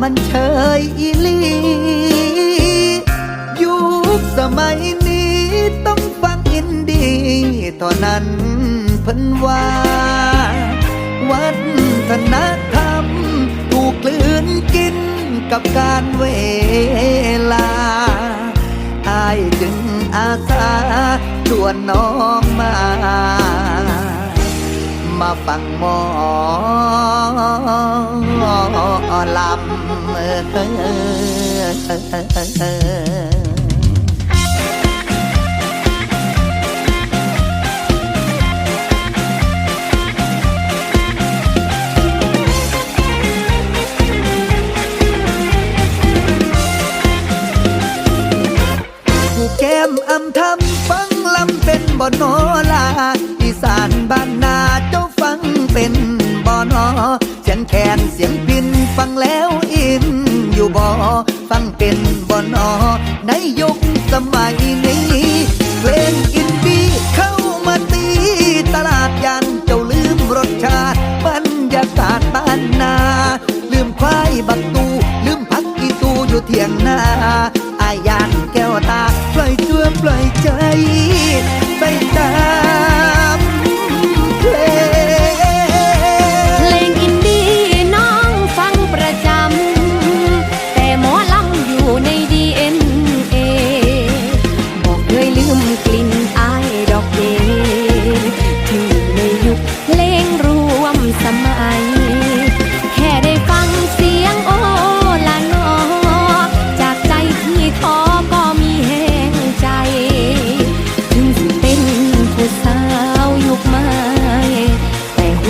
มันเชยอีลียุคสมัยนี้ต้องฟังอินดีเท่านั้นเพิ่นว่าวัฒนธรรมถูกกลืนกินกับการเวลาอายจึงอาสาชวนน้องมา มาฟังหมอลำผู้แก้มอำทำฟังลำเป็นบ่อนอลาอีสาน แคนเสียงพินฟังแล้วอิน อยู่บ่ฟังเป็นบ่อนอในยุคสมัยนี้เพลงอินดี้เข้ามาตีตลาดยันเจ้าลืมรสชาติบรรยากาศบ้านนา ลืมควายบักตูลืมพักอีตูอยู่เถียงนา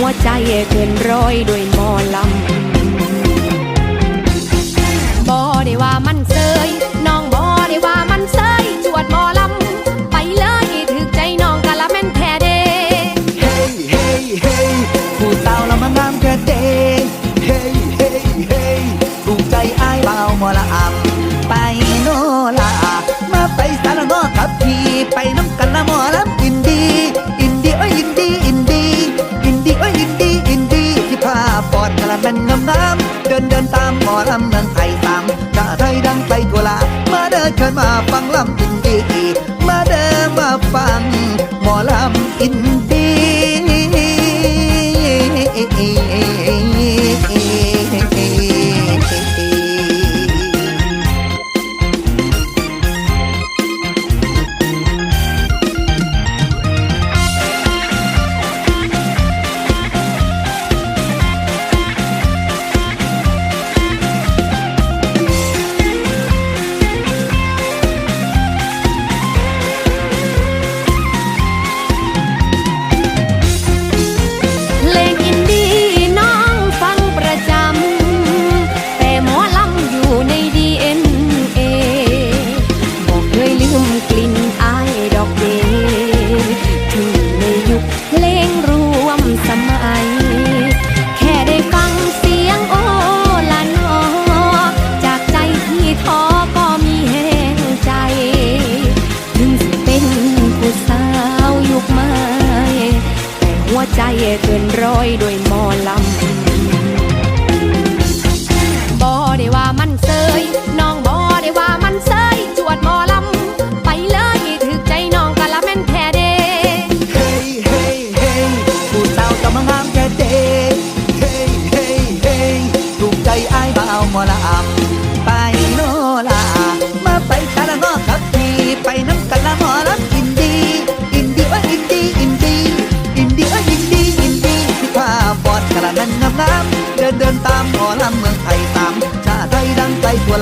วใจเกินร้อยด้วยมอลำบอได้ว่ามันเซยน้องบอได้ว่ามันเซยจวดมอลำไปเลยถึกใจน้องกะละแม่นแท้เด้เฮ้ยเฮ้เฮ้ผู้สาวเรามางามแค่เดเฮ้ยเฮ้ยเฮ้ยถูกใจอ้ายเบาหมอละอำไปโนลามาไปสารนอกับพี่ไปน้ำกันละมอล ลำเมืองไทยตามกะไทยดังไปทั่วลา มาเดินกันมาฟังลำอินดี มาเดินมาฟังหมอลำอิน ใจเกินร้อยด้วยหมอลำ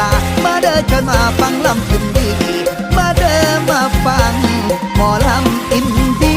ลา มาเดินกันมาฟังลำพินดี มาเดินมาฟังหมอลำอินดี